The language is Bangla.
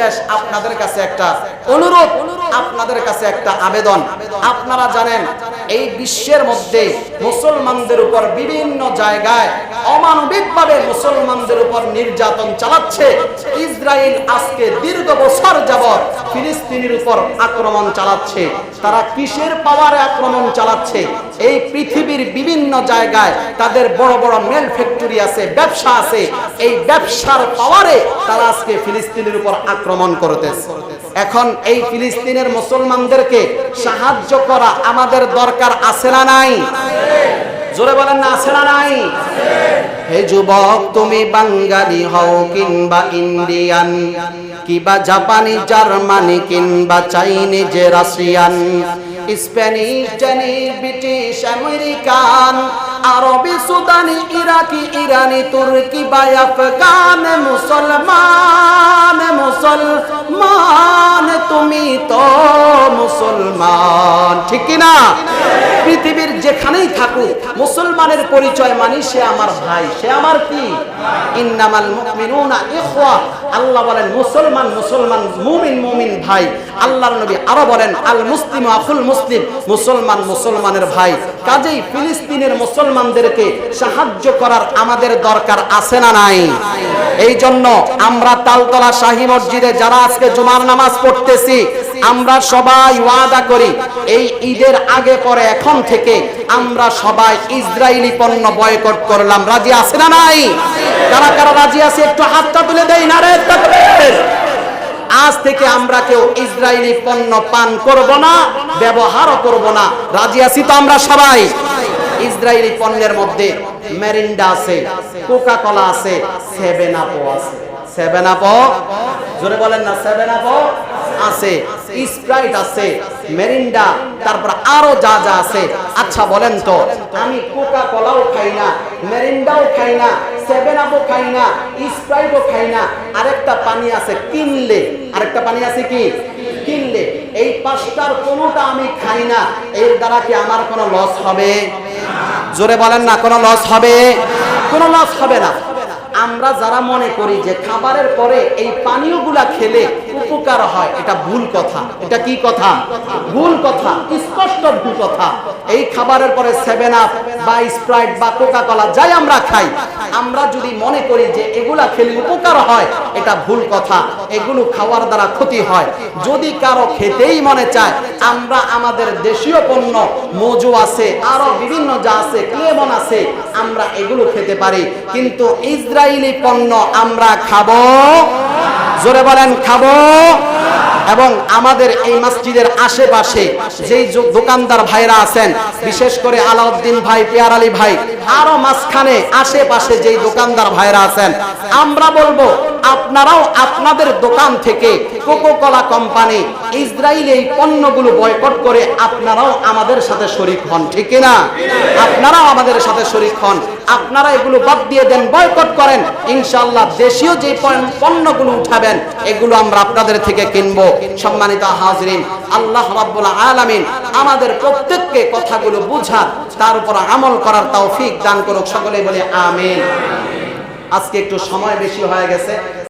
সর্বশেষ আপনাদের কাছে একটা অনুরোধ, আপনাদের কাছে একটা আবেদন। আপনারা জানেন, এই বিশ্বের মধ্যে মুসলমানদের উপর বিভিন্ন জায়গায় অমানবিকভাবে মুসলমানদের উপর নির্যাতন চালাচ্ছে। ইসরায়েল আজকে দীর্ঘ বছর ফিলিস্তিনের উপর আক্রমণ চালাচ্ছে। তারা কিসের পাওয়ারে আক্রমণ চালাচ্ছে? এই পৃথিবীর বিভিন্ন জায়গায় তাদের বড় বড় মেল ফ্যাক্টরি আছে, ব্যবসা আছে। এই ব্যবসার পাওয়ারে তারা আজকে ফিলিস্তিনের উপর আক্রমণ করতেছে। এখন এই ফিলিস্তিনের মুসলমানদেরকে সাহায্য করা আমাদের দরকার আছে না নাই? জোরে বলেন না, আছে না নাই? হে যুবক, তুমি বাঙালি হও কিংবা ইন্ডিয়ান, কিবা জাপানি, জার্মানি, কিংবা Chinese, Russian, Spanish Chinese British, American, আরবি, সুদানি, ইরাকি, ইরানি, তুর্কি বা আফগান, মুসলমান মুসলমান, তুমি তো মুসলমান, ঠিক না পৃথিবীর যেখানেই থাকুক, মুসলমানের পরিচয় মানি সে আমার ভাই, সে আমার কি ইন্নামাল মুমিনুনা ইখওয়া। আল্লাহ বলেন, মুসলমান মুসলমান, মুমিন মুমিন ভাই। আল্লাহর নবী আরও বলেন, আল মুসলিম আখুল মুসলিম, মুসলমান, মুসলমানের ভাই। কাজেই ফিলিস্তিনের মুসলমানদেরকে সাহায্য করার আমাদের দরকার আছে না নাই? এই জন্য আমরা তালতলা শাহী মসজিদে যারা আজকে জুমার নামাজ পড়তেছি আমরা সবাই ওয়াদা করি, এই ঈদের আগে পরে এখন থেকে আমরা সবাই ইসরায়েলি পণ্য বয়কট করলাম। রাজি আছে না নাই? কারা কারা রাজি আছে? একটু হাতটা তুলে দেই না রে। আজ থেকে আমরা কেউ ইসরায়েলি পণ্য পান করব না, ব্যবহারও করব না। রাজি আছি তো আমরা সবাই? ইসরায়েলি পণ্যের মধ্যে মেরিন্ডা আছে কোকা কলা আছে, সেভেন আপও আছে। সেভেন আপও? জোরে বলেন না, সেভেন আপও? আছে স্প্রাইট আছে মেরিন্ডা তারপর আরও যা যা আছে। আচ্ছা বলেন তো, আমি কোকা কলাও খাই না মেরিন্ডাও খাই না সেভেন আপও খাই না স্প্রাইটও খাই না। আরেকটা পানি আছে কিনলে, আরেকটা পানি আছে কি? কিনলে। এই পাঁচটার কোনোটা আমি খাই না, এর দ্বারা কি আমার কোনো লস হবে? জোরে বলেন না, কোনো লস হবে? কোনো লস হবে না। আমরা যারা মনে করি যে খাবারের পরে এই পানীয়গুলা খেলে উপকার হয়, এটা ভুল কথা। এটা কি কথা? ভুল কথা। ভুল কথা। এই খাবারের পরে সেভেন আপ বা স্প্রাইট বা কোকা কলা যাই আমরা খাই। আমরা যদি মনে করি যে এগুলা খেলে উপকার হয়, এটা ভুল কথা। এগুলো খাওয়ার দ্বারা ক্ষতি হয়। যদি কারও খেতেই মনে চায়, আমরা আমাদের দেশীয় পণ্য, মজু আছে, আরও বিভিন্ন যা আছে ক্লেমন আছে, আমরা এগুলো খেতে পারি। কিন্তু ইসরায়েলি পণ্য আমরা খাব? জোরে বলেন, খাব? এবং আমাদের এই মসজিদের আশেপাশে যেই দোকানদার ভাইরা আছেন, বিশেষ করে আলাউদ্দিন ভাই, পেয়ার আলী ভাই, আরও মাঝখানে আশেপাশে যেই দোকানদার ভাইরা আছেন, আমরা বলব আপনারাও আপনাদের দোকান থেকে কোকো কলা কোম্পানি ইসরায়েল এই পণ্যগুলো বয়কট করে আপনারাও আমাদের সাথে শরিক হন, ঠিক না আপনারাও আমাদের সাথে শরিক হন, আপনারা এগুলো বাদ দিয়ে দেন বয়কট করেন, ইনশাআল্লাহ দেশীয় যে পণ্য- পণ্যগুলো উঠাবেন, এগুলো আমরা আপনাদের থেকে কিনবো। সম্মানিত হাজরিন, আল্লাহ রাব্বুল আলামিন আমাদের প্রত্যেককে কথাগুলো বুঝার তার উপর আমল করার তৌফিক দান করুক সকলে বলে আমিন। আজকে একটু সময় বেশি হয়ে গেছে